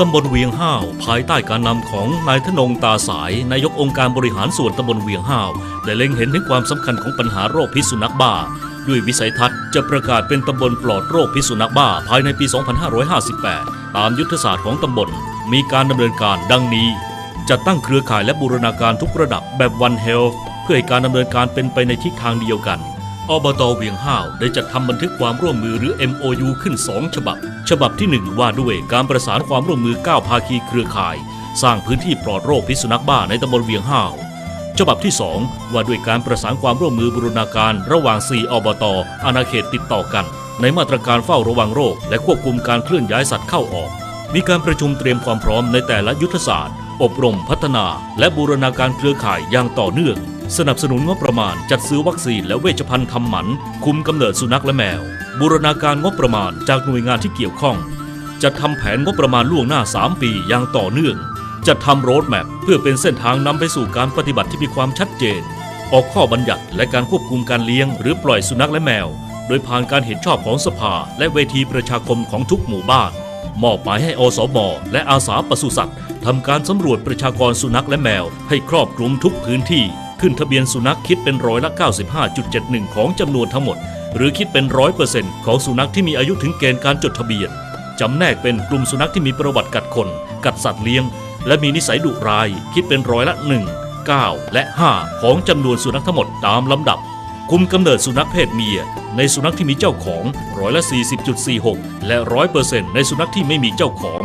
ตำบลเวียงห้าว ภายใต้การนำของนายธนงตาสายนายกองค์การบริหารส่วนตำบลเวียงห้าวได้เล็งเห็นถึงความสำคัญของปัญหาโรคพิษสุนัขบ้า ด้วยวิสัยทัศน์จะประกาศเป็นตำบลปลอดโรคพิษสุนัขบ้า ภายในปี 2558 ตามยุทธศาสตร์ของตำบล มีการดำเนินการดังนี้ จัดตั้งเครือข่ายและบูรณาการทุกระดับแบบ One Health เพื่อให้การดำเนินการเป็นไปในทิศทางเดียวกัน อบตเวียงห้าวได้จัดทำบันทึกความร่วมมือหรือ MOU ขึ้น 2 ฉบับ ฉบับที่ 1 ว่าด้วยการประสานความร่วมมือ 9 ภาคีเครือข่าย สร้างพื้นที่ปลอดโรคพิษสุนัขบ้าในตำบลเวียงห้าวฉบับที่ 2 ว่าด้วยการประสานความร่วมมือบูรณาการระหว่าง 4 อบตอาณาเขตติดต่อกัน ในมาตรการเฝ้าระวังโรค และควบคุมการเคลื่อนย้ายสัตว์เข้าออก มีการประชุมเตรียมความพร้อมในแต่ละยุทธศาสตร์ อบรมพัฒนา และบูรณาการเครือข่ายอย่างต่อเนื่อง สนับสนุนงบประมาณจัดซื้อวัคซีนและเวชภัณฑ์ทำหมัน คุมกำเนิดสุนัขและแมว บูรณาการงบประมาณจากหน่วยงานที่เกี่ยวข้อง จัดทำแผนงบประมาณล่วงหน้า 3 ปีอย่างต่อเนื่อง จัดทำโรดแมพเพื่อเป็นเส้นทางนำไปสู่การปฏิบัติที่มีความชัดเจน ออกข้อบัญญัติและการควบคุมการเลี้ยง หรือปล่อยสุนัขและแมว โดยผ่านการเห็นชอบของสภา และเวทีประชาคมของทุกหมู่บ้านมอบหมายให้อสมและอาสาปศุสัตว์ทำการสำรวจประชากรสุนัขและแมวให้ครอบคลุมทุกพื้นที่ ขึ้นทะเบียนสุนัขคิดเป็นร้อยละ 95.71 ของจำนวนทั้งหมด หรือคิดเป็นร้อยเปอร์เซ็นต์ของสุนัขที่มีอายุถึงเกณฑ์การจดทะเบียนจำแนกเป็นกลุ่มสุนัขที่มีประวัติกัดคน กัดสัตว์เลี้ยง และมีนิสัยดุร้าย คิดเป็นร้อยละ 1 9 และ 5 ของจำนวนสุนัขทั้งหมดตามลำดับ คุมกำเนิดสุนัขเพศเมีย ในสุนัขที่มีเจ้าของร้อยละ 40.46 และ100%ในสุนัขที่ไม่มีเจ้าของ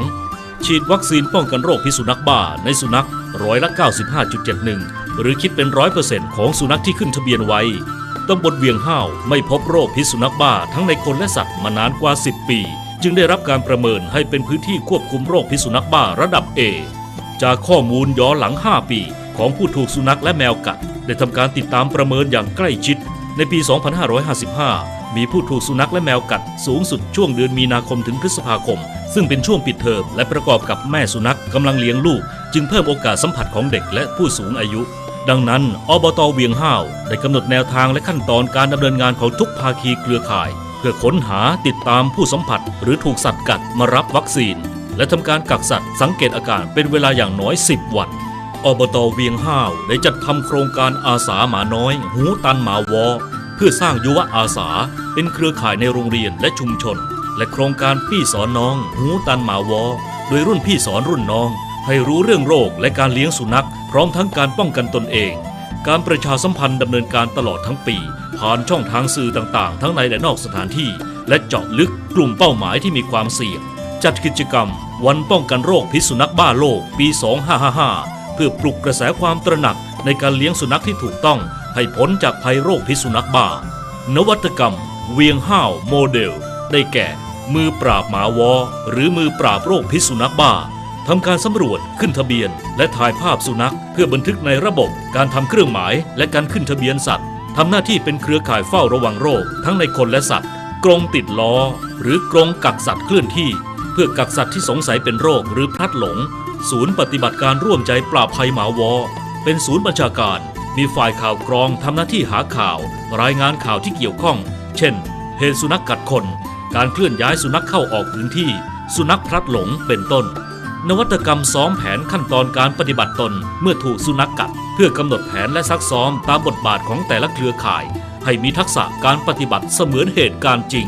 ฉีดวัคซีนป้องกันโรคพิษสุนัขบ้าในสุนัขร้อยละ 95.71 หรือคิดเป็น100%ของสุนัขที่ขึ้นทะเบียนไว้ตำบลเวียงห้าวไม่พบโรคพิษสุนัขบ้าทั้งในคนและสัตว์มานานกว่า 10 ปี จึงได้รับการประเมินให้เป็นพื้นที่ควบคุมโรคพิษสุนัขบ้าระดับ A จากข้อมูลย้อนหลัง 5 ปี ของผู้ถูกสุนัขและแมวกัด ได้ทำการติดตามประเมินอย่างใกล้ชิด ในปี 2555 มีผู้ถูกสุนัขและแมวกัดสูงสุดช่วงเดือนมีนาคมถึงพฤษภาคม ซึ่งเป็นช่วงปิดเทอมและประกอบกับแม่สุนัขกำลังเลี้ยงลูก จึงเพิ่มโอกาสสัมผัสของเด็กและผู้สูงอายุ ดังนั้นอบตเวียงห้าวได้กำหนดแนวทางและขั้นตอนการดำเนินงานของทุกภาคีเครือข่าย เพื่อค้นหาติดตามผู้สัมผัส หรือถูกสัตว์กัดมารับวัคซีน และทำการกักสัตว์สังเกตอาการเป็นเวลาอย่างน้อย 10 วันอบตเวียงห้าวได้จัดทำโครงการอาสาหมาน้อย หูตันหมาวอ เพื่อสร้างยุวอาสา เป็นเครือข่ายในโรงเรียนและชุมชน และโครงการพี่สอนน้อง หูตันหมาวอ โดยรุ่นพี่สอนรุ่นน้อง ให้รู้เรื่องโรคและการเลี้ยงสุนัข พร้อมทั้งการป้องกันตนเอง การประชาสัมพันธ์ดำเนินการตลอดทั้งปี ผ่านช่องทางสื่อต่างๆ ทั้งในและนอกสถานที่ และเจาะลึกกลุ่มเป้าหมายที่มีความเสี่ยง จัดกิจกรรม วันป้องกันโรคพิษสุนัขบ้าโลกปี 2555 เพื่อปลุกกระแสความตระหนักในการเลี้ยงสุนัขที่ถูกต้อง ให้พ้นจากภัยโรคพิษสุนัขบ้า นวัตกรรม เวียงห้าวโมเดล ได้แก่ มือปราบหมาวอ หรือมือปราบโรคพิษสุนัขบ้า ทำการสำรวจขึ้นทะเบียน และถ่ายภาพสุนัข เพื่อบันทึกในระบบ การทำเครื่องหมาย และการขึ้นทะเบียนสัตว์ทำหน้าที่เป็นเครือข่ายเฝ้าระวังโรค ทั้งในคนและสัตว์กรงติดล้อ หรือกรงกักสัตว์เคลื่อนที่ เพื่อกักสัตว์ที่สงสัยเป็นโรคหรือพลัดหลง ศูนย์ปฏิบัติการร่วมใจปราบภัยหมาวอ เป็นศูนย์บัญชาการ มีฝ่ายข่าวกรองทำหน้าที่หาข่าว รายงานข่าวที่เกี่ยวข้อง เช่น เหตุสุนัขกัดคน การเคลื่อนย้ายสุนัขเข้าออกพื้นที่ สุนัขพลัดหลงเป็นต้น นวัตกรรมซ้อมแผนขั้นตอนการปฏิบัติตนเมื่อถูกสุนัขกัด เพื่อกำหนดแผนและซักซ้อมตามบทบาทของแต่ละเครือข่าย ให้มีทักษะการปฏิบัติเสมือนเหตุการณ์จริง